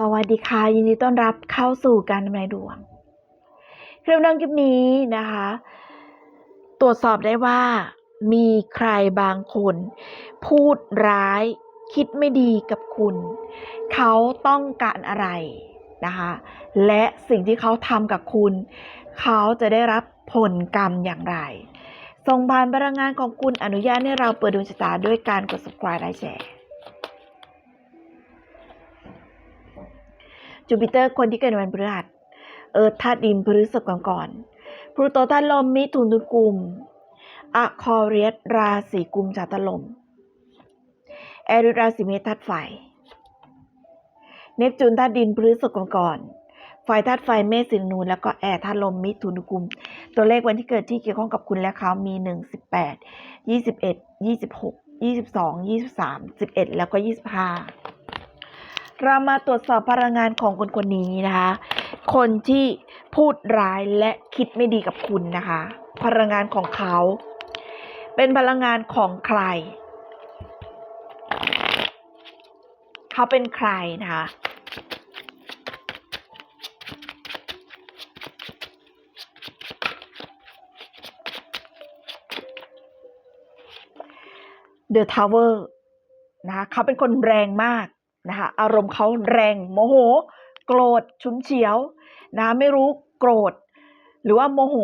สวัสดีค่ะ ยินดีต้อนรับเข้าสู่การทำนายดวงคลิปน้องคลิปนี้นะคะ ตรวจสอบได้ว่า มีใครบางคน พูดร้าย คิดไม่ดีกับคุณ เขาต้องการอะไรนะคะ และสิ่งที่เขาทำกับคุณ เขาจะได้รับผลกรรมอย่างไรส่งผ่านพลังงานของคุณอนุญาตให้เราเปิดดวงชะตาด้วยการกด subscribe และแชร์ จูปิเตอร์คนที่เกิดวันพฤหัส เอิร์ธธาตุดินพฤษภก่อนก่อนพลูโตธาตุลมมิถุนตุลกุมอะคอเรียสราศีกุมจาตลม แอริราศีเมษธาตุไฟ เนปจูนธาตุดินพฤษภก่อนก่อนไฟธาตุไฟเมษสินูนแล้วก็แอร์ธาตุลมมิถุนตุลกุม ตัวเลขวันที่เกิดที่เกี่ยวข้องกับคุณและเขามี 1 18 21 26 22 23 11 แล้วก็ 25 เรามาตรวจสอบพลังงานของคนคนนี้นะคะ คนที่พูดร้ายและคิดไม่ดีกับคุณนะคะ พลังงานของเขา เป็นพลังงานของใคร เขาเป็นใครนะคะ The Tower นะคะเขาเป็นคนแรงมาก นะคะอารมณ์เขาแรงโมโห โกรธฉุนเฉียวนะไม่รู้โกรธ หรือว่าโมโห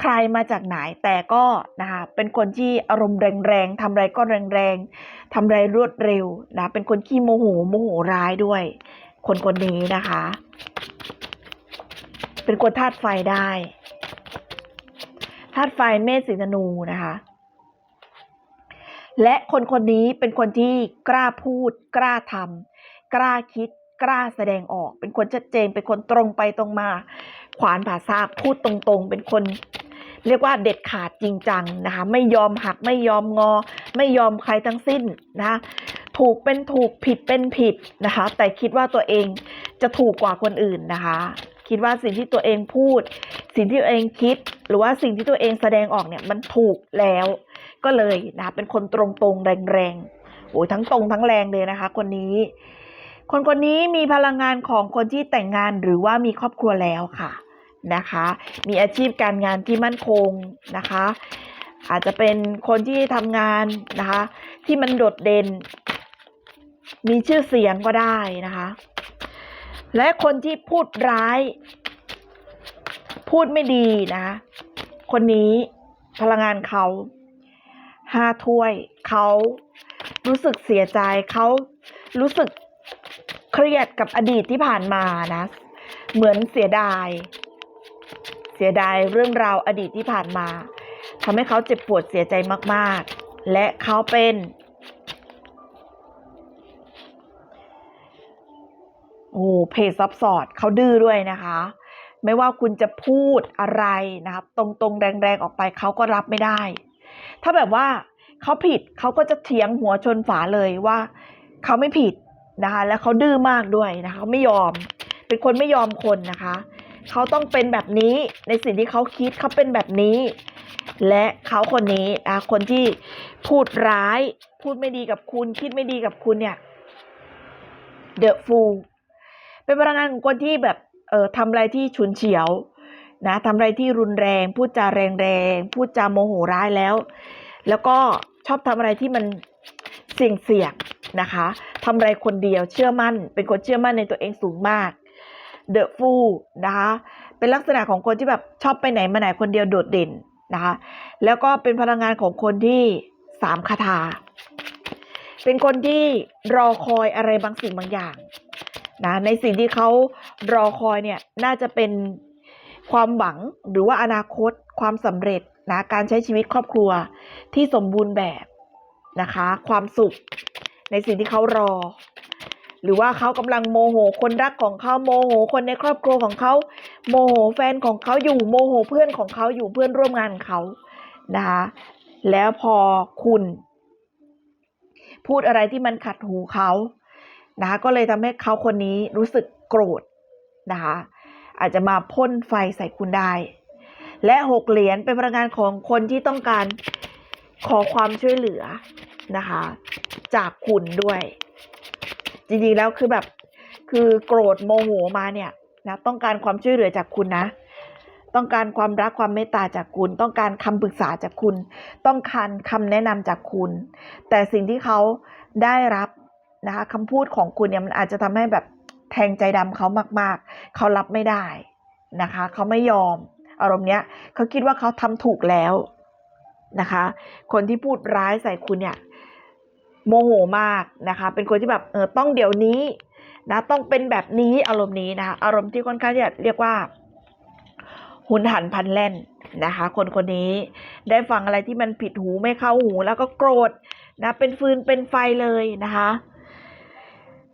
ใครมาจากไหนแต่ก็นะคะเป็นคนที่อารมณ์แรงๆทำอะไรก็แรงๆทำอะไรรวดเร็วนะเป็นคนขี้โมโหโมโหร้ายด้วย คนคนนี้นะคะ เป็นคนธาตุไฟได้ธาตุไฟเมษสิงห์ธนูนะคะ และคนคนนี้เป็นคนที่กล้าพูด กล้าทำกล้าคิด กล้าแสดงออก เป็นคนชัดเจน เป็นคนตรงไปตรงมา ขวานผ่าซากพูดตรงๆ เป็นคน เรียกว่าเด็ดขาดจริงจังนะคะไม่ยอมหักไม่ยอมงอ ไม่ยอมใครทั้งสิ้นนะคะถูกเป็นถูกผิดเป็นผิดนะคะ แต่คิดว่าตัวเองจะถูกกว่าคนอื่นนะคะ คิดว่าสิ่งที่ตัวเองพูด สิ่งที่ตัวเองคิด หรือว่าสิ่งที่ตัวเองแสดงออกเนี่ยมันถูกแล้ว ก็เลยนะคะเป็นคนตรงๆแรงๆโอ้ยทั้งตรงทั้งแรงเลยนะคะ คนนี้ คนคนนี้มีพลังงานของคนที่แต่งงานหรือว่ามีครอบครัวแล้วค่ะนะคะ มีอาชีพการงานที่มั่นคงนะคะ อาจจะเป็นคนที่ทำงานนะคะ ที่มันโดดเด่น มีชื่อเสียงก็ได้นะคะ และคนที่พูดร้าย พูดไม่ดีนะ คนนี้พลังงานเขา ห้าถ้วย เขารู้สึกเสียใจ เขารู้สึกเครียดกับอดีตที่ผ่านมานะ เหมือนเสียดาย เสียดายเรื่องราวอดีตที่ผ่านมาทำให้เขาเจ็บปวดเสียใจมาก ๆ และเขาเป็นโอ้เพจซับสอดเขาดื้อด้วยนะคะ ไม่ว่าคุณจะพูดอะไรนะครับ ตรงๆ แรง ๆ ออกไปเขาก็รับไม่ได้ ถ้าแบบว่าเขาผิดเขาก็จะเถียงหัวชนฝาเลยว่าเขาไม่ผิดนะคะ แล้วเขาดื้อมากด้วยนะคะเขาไม่ยอม เป็นคนไม่ยอมคนนะคะเขาต้องเป็นแบบนี้ในสิ่งที่เขาคิดเขาเป็นแบบนี้ และเขาคนนี้นะคนที่พูดร้ายพูดไม่ดีกับคุณ คิดไม่ดีกับคุณเนี่ย The Fool เป็นพลังงานของคนที่แบบเอ่อทำอะไรที่ฉุนเฉียว นะทำอะไรที่รุนแรงพูดจาแรงๆพูดจาโมโหร้ายแล้ว แล้วก็ชอบทำอะไรที่มันเสี่ยงเสี่ยงๆนะคะทำอะไรคนเดียวเชื่อมั่น เป็นคนเชื่อมั่นในตัวเองสูงมาก The Fool นะคะเป็นลักษณะของคนที่แบบชอบไปไหนมาไหนคนเดียวโดดเด่นนะคะแล้วก็เป็นพลังงานของคนที่สามคาถาเป็นคนที่รอคอยอะไรบางสิ่งบางอย่างนะในสิ่งที่เขารอคอยเนี่ยน่าจะเป็น ความหวังหรือว่าอนาคต ความสำเร็จนะการใช้ชีวิตครอบครัวที่สมบูรณ์แบบนะคะ ความสุขในสิ่งที่เขารอ หรือว่าเขากำลังโมโหคนรักของเขาโมโหคนในครอบครัวของเขาโมโหแฟนของเขาอยู่โมโหเพื่อนของเขาอยู่เพื่อนร่วมงานเขานะคะแล้วพอคุณ พูดอะไรที่มันขัดหูเขานะคะก็เลยทำให้เขาคนนี้รู้สึกโกรธนะคะ อาจจะมาพ่นไฟใส่คุณได้ และหกเหรียญเป็นพลังงานของคนที่ต้องการขอความช่วยเหลือนะคะ จากคุณด้วย จริงๆแล้วคือแบบคือโกรธโมโหมาเนี่ยนะต้องการความช่วยเหลือจากคุณนะ ต้องการความรักความเมตตาจากคุณ ต้องการคำปรึกษาจากคุณ ต้องการคำแนะนำจากคุณ แต่สิ่งที่เขาได้รับนะคะคำพูดของคุณเนี่ยมันอาจจะทำให้แบบ แทงใจดำเขามากๆ เขารับไม่ได้นะคะ เขาไม่ยอมอารมณ์เนี้ยเขาคิดว่าเขาทำถูกแล้วนะคะ คนที่พูดร้ายใส่คุณเนี่ยโมโหมากนะคะ เป็นคนที่แบบเออต้องเดี๋ยวนี้นะต้องเป็นแบบนี้อารมณ์นี้นะคะอารมณ์ที่ค่อนข้างจะเรียกว่า หุนหันพันแล่นนะคะ คนคนนี้ได้ฟังอะไรที่มันผิดหูไม่เข้าหูแล้วก็โกรธนะเป็นฟืนเป็นไฟเลยนะคะ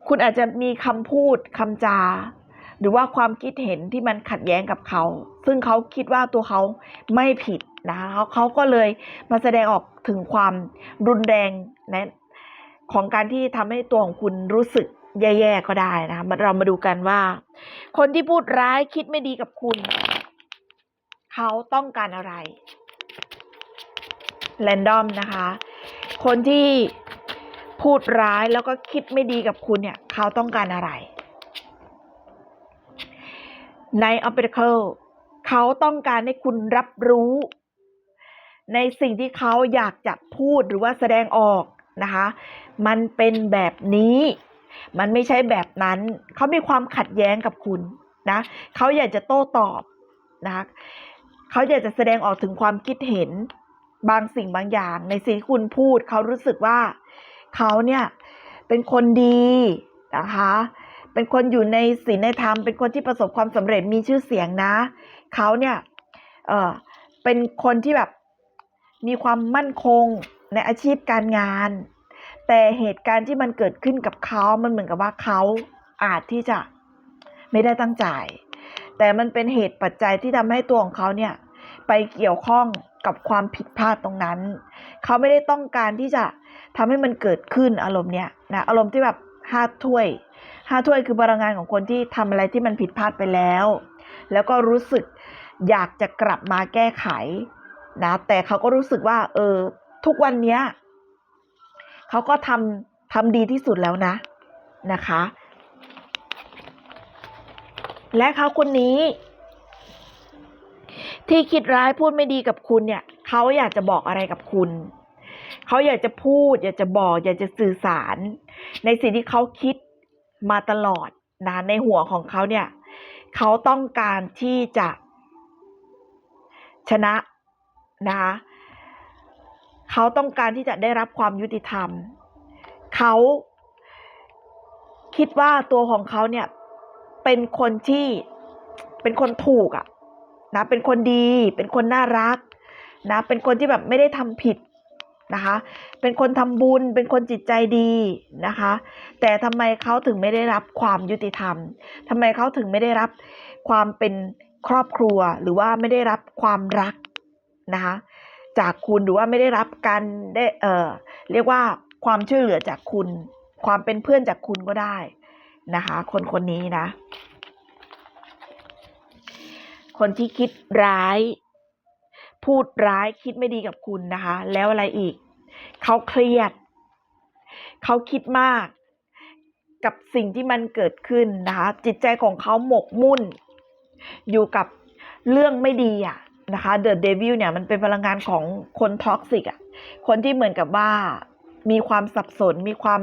คุณอาจจะมีคำพูดคำจา หรือว่าความคิดเห็นที่มันขัดแย้งกับเขา ซึ่งเขาคิดว่าตัวเขาไม่ผิดนะคะเขาเขาก็เลยมาแสดงออกถึงความรุนแรงนะของการที่ทำให้ตัวของคุณรู้สึกแย่ๆก็ได้นะคะเรามาดูกันว่า คนที่พูดร้ายคิดไม่ดีกับคุณ เขาต้องการอะไรแรนดอมนะคะ คนที่ พูดร้ายแล้วก็คิดไม่ดีกับคุณเนี่ย เขาต้องการอะไรใน o อ e r a c l e เขาต้องการให้คุณรับรู้ ในสิ่งที่เขาอยากจะพูดหรือว่าแสดงออกนะคะ มันเป็นแบบนี้ มันไม่ใช่แบบนั้น เขามีความขัดแย้งกับคุณนะเขาอยากจะโต้ตอบนะคะเขาอยากจะแสดงออกถึงความคิดเห็นบางสิ่งบางอย่าง ในสิ่งที่คุณพูด เขารู้สึกว่า เขาเนี่ยเป็นคนดีนะคะ เป็นคนอยู่ในศีลในธรรม เป็นคนที่ประสบความสำเร็จมีชื่อเสียงนะ เขาเนี่ยเออเป็นคนที่แบบมีความมั่นคงในอาชีพการงาน แต่เหตุการณ์ที่มันเกิดขึ้นกับเขา มันเหมือนกับว่าเขาอาจที่จะไม่ได้ตั้งใจ แต่มันเป็นเหตุปัจจัยที่ทำให้ตัวของเขาเนี่ยไปเกี่ยวข้อง กับความผิดพลาดตรงนั้น เขาไม่ได้ต้องการที่จะทำให้มันเกิดขึ้นอารมณ์เนี่ยนะอารมณ์ที่แบบห้าถ้วยห้าถ้วยคือพลังงานของคนที่ทำอะไรที่มันผิดพลาดไปแล้ว แล้วก็รู้สึกอยากจะกลับมาแก้ไขนะแต่เขาก็รู้สึกว่า เออ ทุกวันเนี้ยเขาก็ทำทำดีที่สุดแล้วนะนะคะ และเขาคนนี้ ที่คิดร้ายพูดไม่ดีกับคุณเนี่ยเขาอยากจะบอกอะไรกับคุณ เขาอยากจะพูด อยากจะบอก อยากจะสื่อสาร ในสิ่งที่เขาคิดมาตลอดนะในหัวของเขาเนี่ยเขาต้องการที่จะชนะนะคะเขาต้องการที่จะได้รับความยุติธรรม เขาคิดว่าตัวของเขาเนี่ยเป็นคนที่เป็นคนถูกอะ นะเป็นคนดี เป็นคนน่ารักนะเป็นคนที่แบบไม่ได้ทำผิดนะคะ เป็นคนทำบุญ เป็นคนจิตใจดีนะคะ แต่ทำไมเขาถึงไม่ได้รับความยุติธรรมทำไมเขาถึงไม่ได้รับความเป็นครอบครัว หรือว่าไม่ได้รับความรักนะคะจากคุณหรือว่าไม่ได้รับการได้เอ่อเรียกว่าความช่วยเหลือจากคุณ ความเป็นเพื่อนจากคุณก็ได้นะคะ คนคนนี้นะ คนที่คิดร้าย พูดร้ายคิดไม่ดีกับคุณนะคะ แล้วอะไรอีก เขาเครียด เขาคิดมาก กับสิ่งที่มันเกิดขึ้นนะคะ จิตใจของเขาหมกมุ่น อยู่กับเรื่องไม่ดีอะนะคะเดอะเดวิลเนี่ยมันเป็นพลังงานของคนท็อกซิกอะคนที่เหมือนกับว่ามีความสับสนมีความ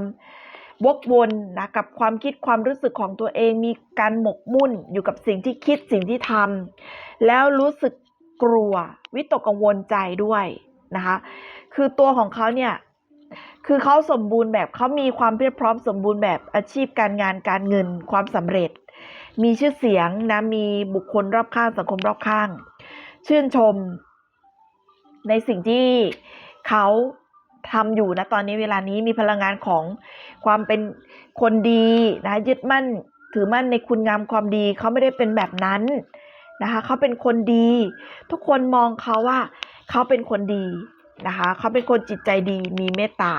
วกวนนะกับความคิดความรู้สึกของตัวเองมีการหมกมุ่นอยู่กับสิ่งที่คิดสิ่งที่ทำแล้วรู้สึกกลัววิตกกังวลใจด้วยนะคะคือตัวของเขาเนี่ยคือเขาสมบูรณ์แบบเขามีความเพียบพร้อมสมบูรณ์แบบอาชีพการงานการเงินความสำเร็จ มีชื่อเสียงนะมีบุคคลรอบข้างสังคมรอบข้าง ชื่นชมในสิ่งที่เขา ทำอยู่นะตอนนี้เวลานี้มีพลังงานของความเป็นคนดีนะยึดมั่นถือมั่นในคุณงามความดีเขาไม่ได้เป็นแบบนั้นนะคะเขาเป็นคนดี ทุกคนมองเขาว่าเขาเป็นคนดีนะคะเขาเป็นคนจิตใจดีมีเมตตา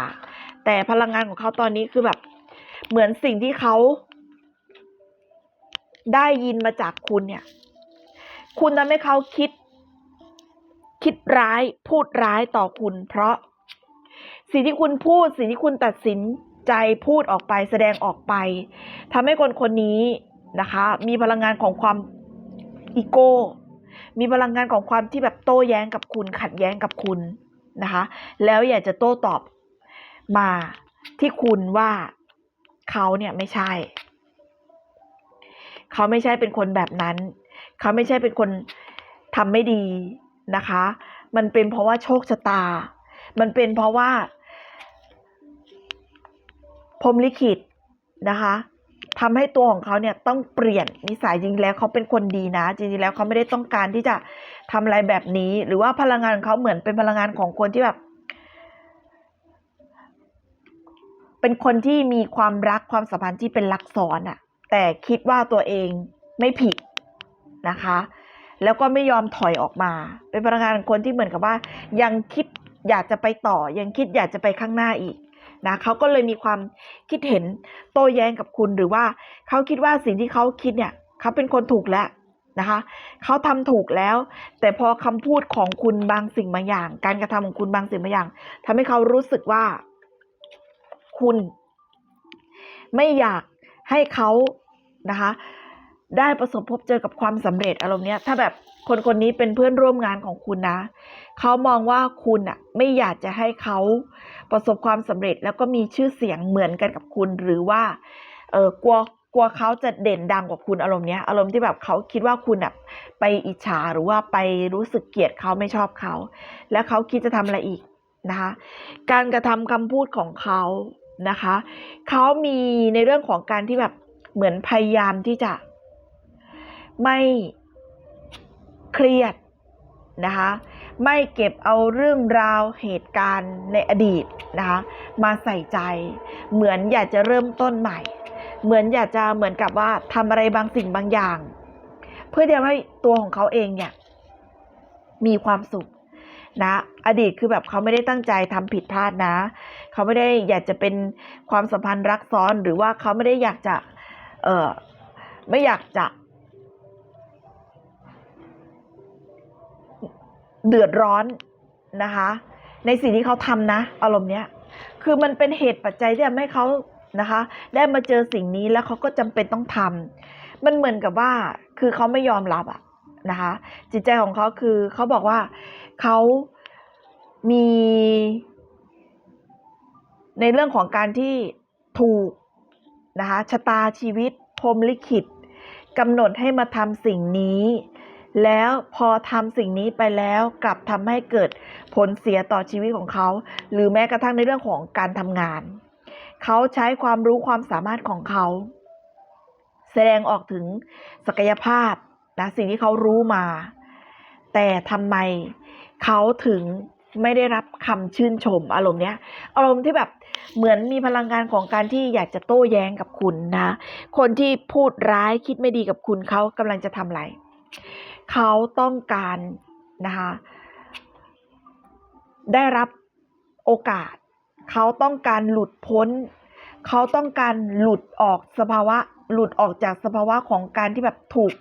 แต่พลังงานของเขาตอนนี้คือแบบ เหมือนสิ่งที่เขาได้ยินมาจากคุณเนี่ย คุณทำให้เขาคิด คิดร้ายพูดร้ายต่อคุณ เพราะ สิ่งที่คุณพูด สิ่งที่คุณตัดสินใจพูดออกไป แสดงออกไปทำให้คนคนนี้นะคะ มีพลังงานของความอีโก้ มีพลังงานของความที่แบบโต้แย้งกับคุณ ขัดแย้งกับคุณนะคะ แล้วอยากจะโต้ตอบมาที่คุณว่าเขาเนี่ยไม่ใช่ เขาไม่ใช่เป็นคนแบบนั้น เขาไม่ใช่เป็นคนทำไม่ดีนะคะ มันเป็นเพราะว่าโชคชะตา มันเป็นเพราะว่า พรมลิขิตนะคะทำให้ตัวของเขาเนี่ยต้องเปลี่ยนนิสัยจริงแล้วเขาเป็นคนดีนะ จริงๆแล้วเขาไม่ได้ต้องการที่จะทำอะไรแบบนี้ หรือว่าพลังงานของเขาเหมือนเป็นพลังงานของคนที่แบบ เป็นคนที่มีความรักความสัมพันธ์ที่เป็นรักซ้อนอะแต่คิดว่าตัวเองไม่ผิดนะคะ แล้วก็ไม่ยอมถอยออกมา เป็นพลังงานคนที่เหมือนกับว่า ยังคิดอยากจะไปต่อ ยังคิดอยากจะไปข้างหน้าอีก นะเขาก็เลยมีความคิดเห็นโต้แย้งกับคุณหรือว่าเขาคิดว่าสิ่งที่เขาคิดเนี่ยเขาเป็นคนถูกแล้วนะคะเขาทำถูกแล้ว แต่พอคำพูดของคุณบางสิ่งบางอย่าง การกระทำของคุณบางสิ่งบางอย่างทำให้เขารู้สึกว่า คุณ ไม่อยากให้เขานะคะ ได้ประสบพบเจอกับความสำเร็จอารมณ์เนี้ย ถ้าแบบ คนคนนี้เป็นเพื่อนร่วมงานของคุณนะ เขามองว่าคุณอะไม่อยากจะให้เขาประสบความสำเร็จแล้วก็มีชื่อเสียงเหมือนกันกับคุณ หรือว่าเออกลัวกลัวเขาจะเด่นดังกว่าคุณอารมณ์เนี้ย อารมณ์ที่แบบเขาคิดว่าคุณอะไปอิจฉาหรือว่าไปรู้สึกเกลียดเขาไม่ชอบเขา แล้วเขาคิดจะทำอะไรอีกนะคะ การกระทำคำพูดของเขานะคะ เขามีในเรื่องของการที่แบบเหมือนพยายามที่จะไม่ เครียดนะคะไม่เก็บเอาเรื่องราวเหตุการณ์ในอดีตนะคะมาใส่ใจ เหมือนอยากจะเริ่มต้นใหม่ เหมือนอยากจะเหมือนกับว่าทำอะไรบางสิ่งบางอย่าง เพื่อที่จะให้ตัวของเขาเองเนี่ยมีความสุขนะอดีตคือแบบเขาไม่ได้ตั้งใจทำผิดพลาดนะ เขาไม่ได้อยากจะเป็นความสัมพันธ์รักซ้อนหรือว่าเขาไม่ได้อยากจะเออไม่อยากจะ เดือดร้อนนะคะ ในสิ่งที่เขาทำนะ อารมณ์เนี้ยคือมันเป็นเหตุปัจจัยที่ทำให้เขานะคะ ได้มาเจอสิ่งนี้แล้วเขาก็จำเป็นต้องทำมันเหมือนกับว่าคือเขาไม่ยอมรับอะนะคะ จิตใจของเขาคือเขาบอกว่าเขามี ในเรื่องของการที่ถูกนะคะชะตาชีวิตพรหมลิขิตกำหนดให้มาทำสิ่งนี้ แล้วพอทำสิ่งนี้ไปแล้วกลับทำให้เกิดผลเสียต่อชีวิตของเขา หรือแม้กระทั่งในเรื่องของการทำงาน เขาใช้ความรู้ความสามารถของเขา แสดงออกถึงศักยภาพนะสิ่งที่เขารู้มา แต่ทำไมเขาถึงไม่ได้รับคำชื่นชมอารมณ์เนี้ย อารมณ์ที่แบบเหมือนมีพลังงานของการที่อยากจะโต้แย้งกับคุณนะ คนที่พูดร้ายคิดไม่ดีกับคุณเขากำลังจะทำอะไร เขาต้องการนะคะได้รับโอกาส เขาต้องการหลุดพ้น เขาต้องการหลุดออกสภาวะ หลุดออกจากสภาวะของการที่แบบถูก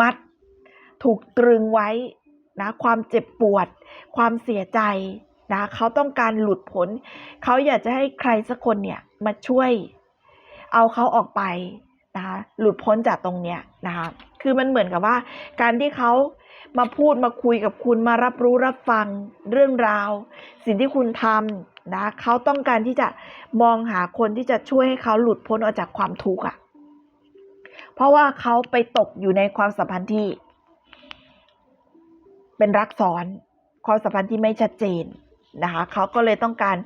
มัด ถูกตรึงไว้นะความเจ็บปวด ความเสียใจนะเขาต้องการหลุดพ้น เขาอยากจะให้ใครสักคนเนี่ยมาช่วย เอาเขาออกไปนะคะหลุดพ้นจากตรงเนี้ยนะคะ คือมันเหมือนกับว่า การที่เขามาพูดมาคุยกับคุณมารับรู้รับฟังเรื่องราว สิ่งที่คุณทำนะเขาต้องการที่จะมองหาคนที่จะช่วยให้เขาหลุดพ้นออกจากความทุกข์อะเพราะว่าเขาไปตกอยู่ในความสัมพันธ์ที่ เป็นรักซ้อนความสัมพันธ์ที่ไม่ชัดเจนนะคะเขาก็เลยต้องการ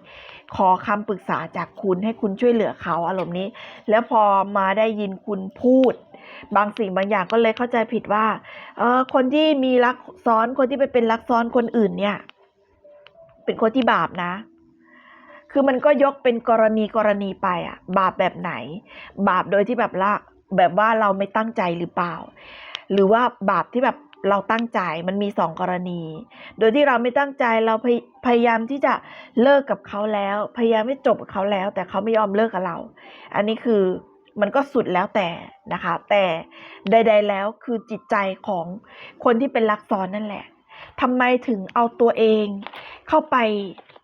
ขอคำปรึกษาจากคุณให้คุณช่วยเหลือเขาอารมณ์นี้ แล้วพอมาได้ยินคุณพูด บางสิ่งบางอย่างก็เลยเข้าใจผิดว่า เออคนที่มีรักซ้อนคนที่ไปเป็นรักซ้อนคนอื่นเนี่ย เป็นคนที่บาปนะ คือมันก็ยกเป็นกรณีกรณีไปอะบาปแบบไหน บาปโดยที่แบบละแบบว่าเราไม่ตั้งใจหรือเปล่า หรือว่าบาปที่แบบเราตั้งใจมันมีสองกรณี โดยที่เราไม่ตั้งใจเราพยพยายามที่จะเลิกกับเขาแล้ว พยายามไม่จบกับเขาแล้ว แต่เขาไม่ยอมเลิกกับเรา อันนี้คือ มันก็สุดแล้วแต่นะคะ แต่ใด ๆ แล้วคือจิตใจของคนที่เป็นรักซอนนั่นแหละทำไมถึงเอาตัวเองเข้าไป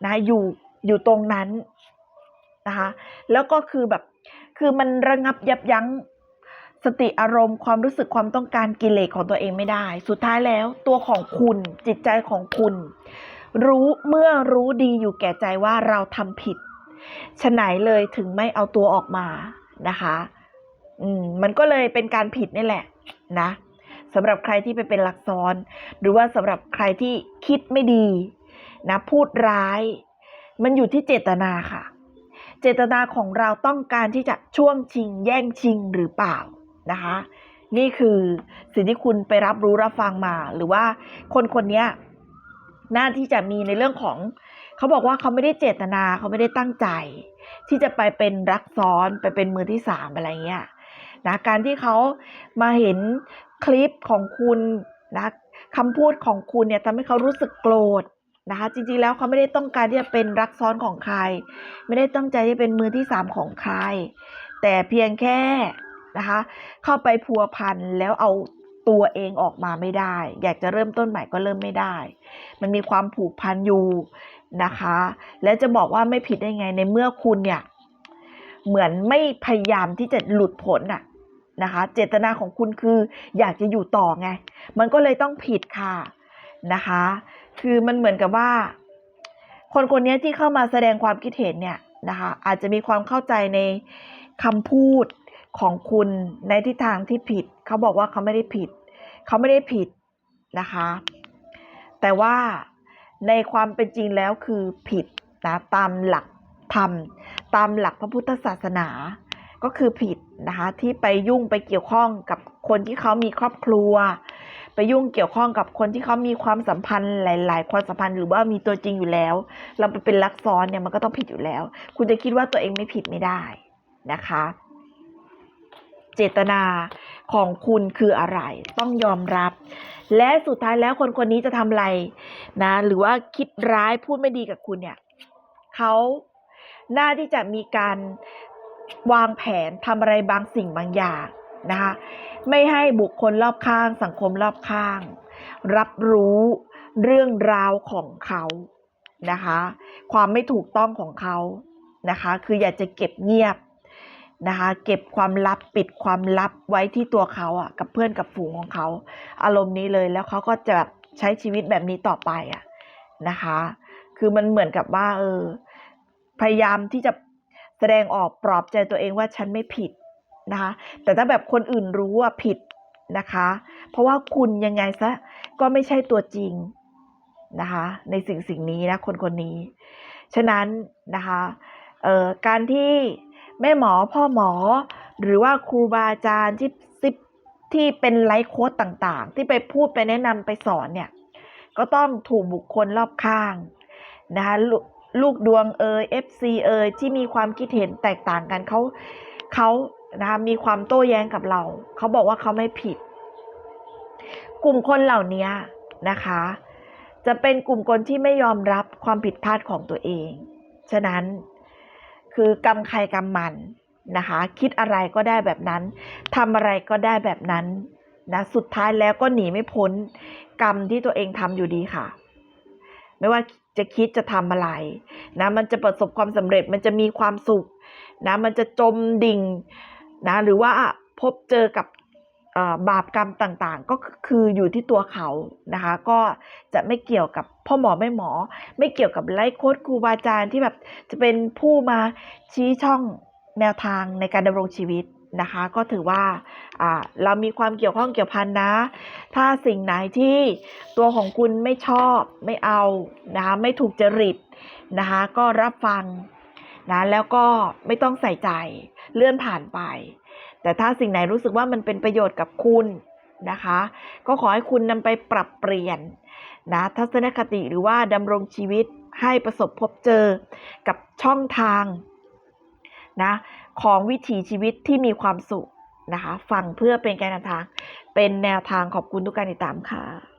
นะอยู่อยู่ตรงนั้นนะคะ แล้วก็คือแบบคือมันระงับยับยั้งสติอารมณ์ความรู้สึกความต้องการกิเลสของตัวเองไม่ได้ สุดท้ายแล้วตัวของคุณจิตใจของคุณ รู้เมื่อรู้ดีอยู่แก่ใจว่าเราทำผิดฉะไหนเลยถึงไม่เอาตัวออกมา นะคะ อืมมันก็เลยเป็นการผิดนี่แหละนะสำหรับใครที่ไปเป็นลักซ้อน หรือว่าสำหรับใครที่คิดไม่ดีนะพูดร้าย มันอยู่ที่เจตนาค่ะ เจตนาของเราต้องการที่จะช่วงชิง แย่งชิงหรือเปล่านะคะ นี่คือสิ่งที่คุณไปรับรู้รับฟังมา หรือว่าคนคนนี้น่าที่จะมีในเรื่องของ เขาบอกว่าเขาไม่ได้เจตนาเขาไม่ได้ตั้งใจ ที่จะไปเป็นรักซ้อนไปเป็นมือที่สามอะไรเงี้ยนะการที่เขามาเห็นคลิปของคุณนะคำพูดของคุณเนี่ยทำให้เขารู้สึกโกรธนะคะจริงๆแล้วเขาไม่ได้ต้องการที่จะเป็นรักซ้อนของใคร ไม่ได้ตั้งใจที่เป็นมือที่สามของใคร แต่เพียงแค่นะคะเข้าไปพัวพันแล้วเอาตัวเองออกมาไม่ได้ อยากจะเริ่มต้นใหม่ก็เริ่มไม่ได้ มันมีความผูกพันอยู่ นะคะ และจะบอกว่าไม่ผิดได้ไงในเมื่อคุณเนี่ย เหมือนไม่พยายามที่จะหลุดพ้นน่ะนะคะ เจตนาของคุณคืออยากจะอยู่ต่อไง มันก็เลยต้องผิดค่ะนะคะ คือมันเหมือนกับว่า คนคนนี้ที่เข้ามาแสดงความคิดเห็นเนี่ยนะคะ อาจจะมีความเข้าใจในคำพูดของคุณในทิศทางที่ผิด เขาบอกว่าเขาไม่ได้ผิด เขาไม่ได้ผิดนะคะ แต่ว่า ในความเป็นจริงแล้วคือผิดนะตามหลักธรรมตามหลักพระพุทธศาสนา ก็คือผิดนะคะที่ไปยุ่งไปเกี่ยวข้องกับคนที่เขามีครอบครัว ไปยุ่งเกี่ยวข้องกับคนที่เขามีความสัมพันธ์หลาย ๆ ความสัมพันธ์หรือว่ามีตัวจริงอยู่แล้ว เราไปเป็นลักซ้อนเนี่ยมันก็ต้องผิดอยู่แล้ว คุณจะคิดว่าตัวเองไม่ผิดไม่ได้นะคะ เจตนาของคุณคืออะไร ต้องยอมรับ และสุดท้ายแล้วคนคนนี้จะทำอะไรนะ หรือว่าคิดร้ายพูดไม่ดีกับคุณเนี่ยเขาน่าที่จะมีการวางแผนทำอะไรบางสิ่งบางอย่างนะคะ ไม่ให้บุคคลรอบข้าง สังคมรอบข้าง รับรู้เรื่องราวของเขานะคะ ความไม่ถูกต้องของเขานะคะ คืออยากจะเก็บเงียบ นะคะ เก็บความลับปิดความลับไว้ที่ตัวเขาอะ กับเพื่อนกับฝูงของเขา อารมณ์นี้เลยแล้วเขาก็จะแบบใช้ชีวิตแบบนี้ต่อไปอะนะคะ คือมันเหมือนกับว่าเออพยายามที่จะแสดงออกปลอบใจตัวเองว่าฉันไม่ผิดนะคะ แต่ถ้าแบบคนอื่นรู้ว่าผิดนะคะ เพราะว่าคุณยังไงซะก็ไม่ใช่ตัวจริงนะคะ ในสิ่งสิ่งนี้นะคนคนนี้ ฉะนั้นนะคะเอ่อการที่ แม่หมอพ่อหมอ หรือว่าครูบาอาจารย์ที่ที่ที่เป็นไลฟ์โค้ดต่างๆ ที่ไปพูดไปแนะนำไปสอนเนี่ย ก็ต้องถูกบุคคลรอบข้างนะคะลลูกดวงเอย FC เอยที่มีความคิดเห็นแตกต่างกันเขาเขานะคะมีความโต้แย้งกับเรา เขาบอกว่าเขาไม่ผิด กลุ่มคนเหล่านี้นะคะ จะเป็นกลุ่มคนที่ไม่ยอมรับความผิดพลาดของตัวเอง ฉะนั้น คือกรรมใครกรรมมันนะคะ คิดอะไรก็ได้แบบนั้นทำอะไรก็ได้แบบนั้นนะสุดท้ายแล้วก็หนีไม่พ้น กรรมที่ตัวเองทำอยู่ดีค่ะ ไม่ว่าจะคิดจะทำอะไรนะมันจะประสบความสำเร็จมันจะมีความสุขนะมันจะจมดิ่งนะหรือว่าพบเจอกับ บาปกรรมต่างๆ ก็คืออยู่ที่ตัวเขานะคะ ก็จะไม่เกี่ยวกับพ่อหมอแม่หมอ ไม่เกี่ยวกับไลฟ์โค้ดครูบาอาจารย์ที่แบบจะเป็นผู้มาชี้ช่องแนวทางในการดำรงชีวิตนะคะ ก็ถือว่าเรามีความเกี่ยวข้องเกี่ยวพันนะ ถ้าสิ่งไหนที่ตัวของคุณไม่ชอบไม่เอานะคะไม่ถูกจริตนะคะ ก็รับฟังนะแล้วก็ไม่ต้องใส่ใจเลื่อนผ่านไป แต่ถ้าสิ่งไหนรู้สึกว่ามันเป็นประโยชน์กับคุณนะคะ ก็ขอให้คุณนำไปปรับเปลี่ยนนะทัศนคติหรือว่าดำรงชีวิตให้ประสบพบเจอกับช่องทางนะของวิถีชีวิตที่มีความสุขนะคะ ฟังเพื่อเป็นการนำทาง เป็นแนวทางขอบคุณทุกการติดตามค่ะ